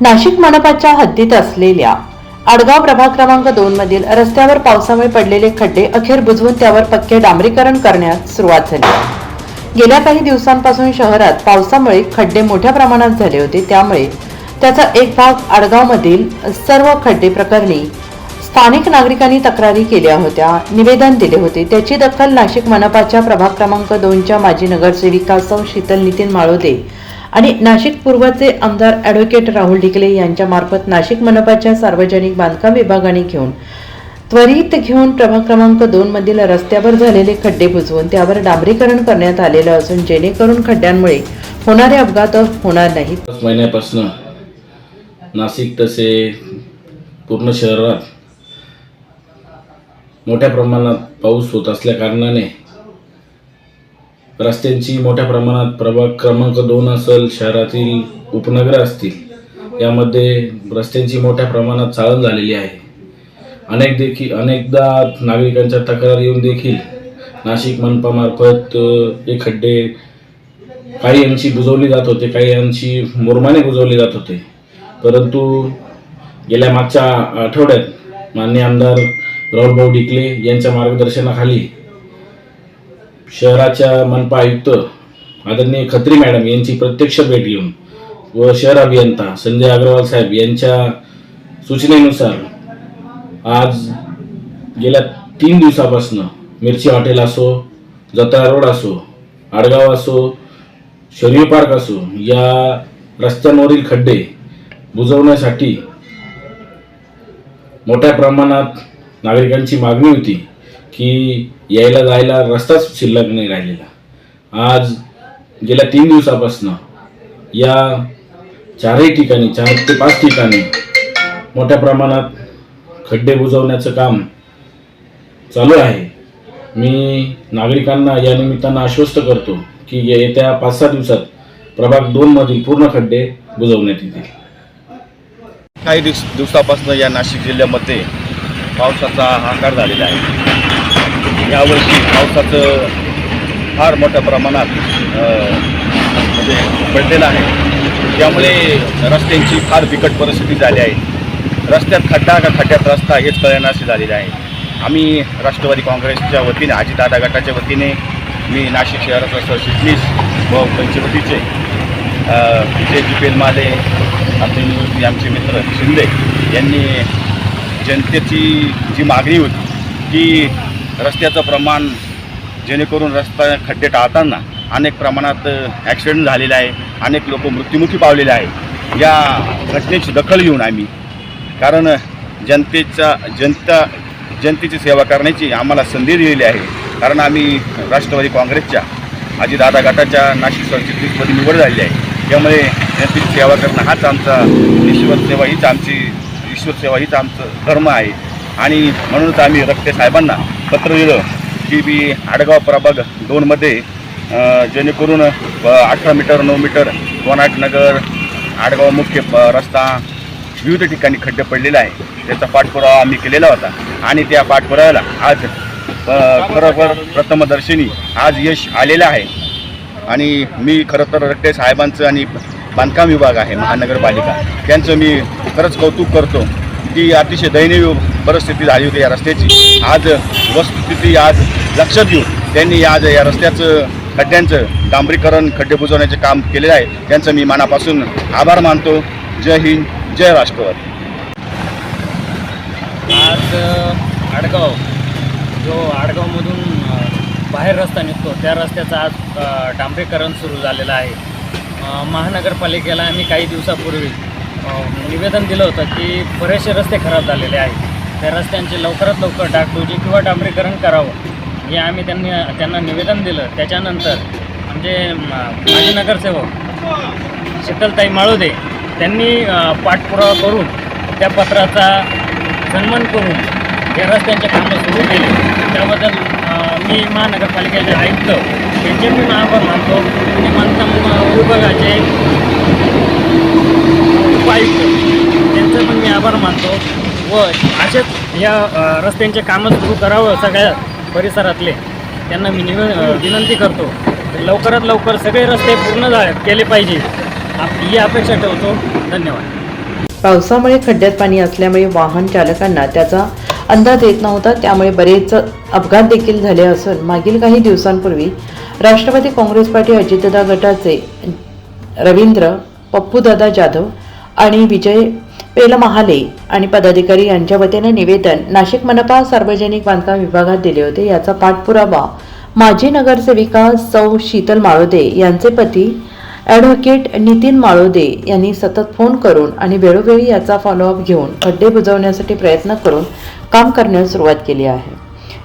नाशिक मनपाच्या हद्दीत असलेल्या आडगाव प्रभाग क्रमांक दोन मधील रस्त्यावर पावसामुळे पडलेले खड्डे अखेर बुजवून त्यावर पक्के डांबरीकरण करण्यास सुरुवात झाली. गेल्या काही दिवसांपासून शहरात पावसामुळे खड्डे मोठ्या प्रमाणात झाले होते. त्यामुळे त्याचा एक भाग आडगावमधील सर्व खड्डे प्रकरणी स्थानिक नागरिकांनी तक्रारी केल्या होत्या निवेदन दिले होते. त्याची दखल नाशिक मनपाच्या प्रभाग क्रमांक दोनच्या माजी नगरसेविका सौ शीतल नितीन माळोदे आणि नाशिक पूर्वचे आमदार ॲडव्होकेट राहुल ढिकले यांच्यामार्फत नाशिक मनपाच्या सार्वजनिक बांधकाम विभागाने घेऊन त्वरित घेऊन प्रभाग क्रमांक दोन मधील रस्त्यावर झालेले खड्डे बुजवून त्यावर डांबरीकरण करण्यात आलेलं असून जेणेकरून खड्ड्यांमुळे होणारे अपघात होणार नाहीत. महिन्यापासून नाशिक तसे पूर्ण शहरात मोठ्या प्रमाणात पाऊस होत असल्या कारणाने रस्त्यांची मोठ्या प्रमाणात प्रभाग क्रमांक दोन असेल शहरातील उपनगरं असतील यामध्ये रस्त्यांची मोठ्या प्रमाणात चाळण झालेली आहे. अनेक देखील अनेकदा नागरिकांच्या तक्रार येऊन देखील नाशिक मनपामार्फत हे खड्डे काही अंशी बुजवली जात होते काही अंशी मुरमाने बुजवले जात होते. परंतु गेल्या मागच्या आठवड्यात मान्य आमदार राहुलभाऊ डिकले यांच्या मार्गदर्शनाखाली शहराच्या मनपा आयुक्त आदरणीय खत्री मॅडम यांची प्रत्यक्ष भेट घेऊन व शहर अभियंता संजय अग्रवाल साहेब यांच्या सूचनेनुसार आज गेल्या तीन दिवसापासून मिरची हॉटेल असो जत्रा रोड असो आडगाव असो शरीर पार्क असो या रस्त्यांवरील खड्डे बुजवण्यासाठी मोठ्या प्रमाणात नागरिकांची मागणी होती. की यायला जायला रस्ताच शिल्लक नाही राहिलेला. आज गेल्या तीन दिवसापासून या चारही ठिकाणी चार ते पाच ठिकाणी मोठ्या प्रमाणात खड्डे बुजवण्याचं काम चालू आहे. मी नागरिकांना या निमित्तानं आश्वस्त करतो की येत्या पाच सहा दिवसात प्रभाग दोनमधील पूर्ण खड्डे बुजवण्यात येतील. काही दिवस दिवसापासून या नाशिक जिल्ह्यामध्ये पावसाचा हाकार झालेला आहे. यावर्षी पावसाचं फार मोठ्या प्रमाणात म्हणजे पडलेलं आहे. त्यामुळे रस्त्यांची फार बिकट परिस्थिती झाली आहे. रस्त्यात खड्डा का खड्ड्यात रस्ता हेच कळण्याचे झालेले आहे. आम्ही राष्ट्रवादी काँग्रेसच्या वतीने अजितदादा गटाच्या वतीने मी नाशिक शहराचा सरचिटणीस व पंचवटीचे विजयजी माले आपले आमचे मित्र शिंदे यांनी जनतेची जी मागणी होती की रस्त्याचं प्रमाण जेणेकरून रस्ता खड्डे टाळताना अनेक प्रमाणात ॲक्सिडेंट झालेला आहे अनेक लोक मृत्युमुखी पावलेले आहे या घटनेची दखल घेऊन आम्ही. कारण जनतेचा जनता जनतेची सेवा करण्याची आम्हाला संधी दिलेली आहे. कारण आम्ही राष्ट्रवादी काँग्रेसच्या अजितदादा गटाच्या नाशिक सरचिटणीसमध्ये निवड झालेली आहे. त्यामुळे जनतेची सेवा करणं हाच आमचा ईश्वर सेवा हीच आमची ईश्वर सेवा हीच आमचं धर्म आहे. आणि म्हणूनच आम्ही रक्ते साहेबांना पत्र दिलं की मी आडगाव प्रभाग दोनमध्ये जेणेकरून अठरा मीटर नऊ मीटर गोनाट नगर आडगाव मुख्य प- रस्ता विविध ठिकाणी खड्डे पडलेले आहे. त्याचा पाठपुरावा आम्ही केलेला होता आणि त्या पाठपुराव्याला आज खरोखर प्रथमदर्शनी आज यश आलेलं आहे. आणि मी खरं तर रट्टे साहेबांचं आणि बांधकाम विभाग आहे महानगरपालिका. त्यांचं मी खरंच कौतुक करतो. की अतिशय दयनीय परिस्थिती झाली होती या रस्त्याची. आज वस्तुस्थिती आज लक्षात घेऊन त्यांनी आज या रस्त्याचं खड्ड्यांचं डांबरीकरण खड्डे बुजवण्याचे काम केलेलं आहे. त्यांचं मी मनापासून आभार मानतो. जय हिंद जय राष्ट्रवादी. आज आडगाव जो आडगावमधून बाहेर रस्ता निघतो त्या रस्त्याचं आज डांबरीकरण सुरू झालेलं आहे. महानगरपालिकेला आम्ही काही दिवसापूर्वी निवेदन दिलं होतं की बरेचसे रस्ते खराब झालेले आहेत. त्या रस्त्यांचे लवकरात लवकर डागडुजी किंवा डांबरीकरण करावं. हे आम्ही त्यांनी त्यांना निवेदन दिलं. त्याच्यानंतर म्हणजे माजी नगरसेवक शीतलताई माळोदे त्यांनी पाठपुरावा करून त्या पत्राचा सन्मान करून या रस्त्यांचे कामं सुरू केले. त्याबद्दल मी महानगरपालिकेचे आयुक्त यांचे मी आभार मानतो. आणि बांधकाम विभागाचे उपायुक्त त्यांचं पण मी आभार मानतो. व असेच या रस्त्यांचे कामं सुरू करावं सगळ्या परिसरातले. त्यांना मी निव विनंती करतो. लवकरात लवकर सगळे रस्ते पूर्ण झा केले पाहिजे. आप ही अपेक्षा ठेवतो. धन्यवाद. पावसामुळे खड्ड्यात पाणी असल्यामुळे वाहन चालकांना त्याचा अंदाज येत नव्हता. त्यामुळे बरेच अपघात देखील झाले असून मागील काही दिवसांपूर्वी राष्ट्रवादी काँग्रेस पार्टी अजितदा गटाचे रवींद्र पप्पूदादा जाधव आणि विजय पेलमहाले आणि पदाधिकारी यांच्या वतीने निवेदन नाशिक मनपा सार्वजनिक बांधकाम विभागात दिले होते. याचा पाठपुरावा माजी नगरसेविका सौ शीतल माळोदे यांचे पती ॲडव्होकेट नितीन माळोदे यांनी सतत फोन करून आणि वेळोवेळी याचा फॉलोअप घेऊन खड्डे बुजवण्यासाठी प्रयत्न करून काम करण्यास सुरुवात केली आहे.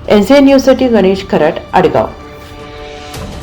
एन सी एन न्यूजसाठी गणेश खराट आडगाव.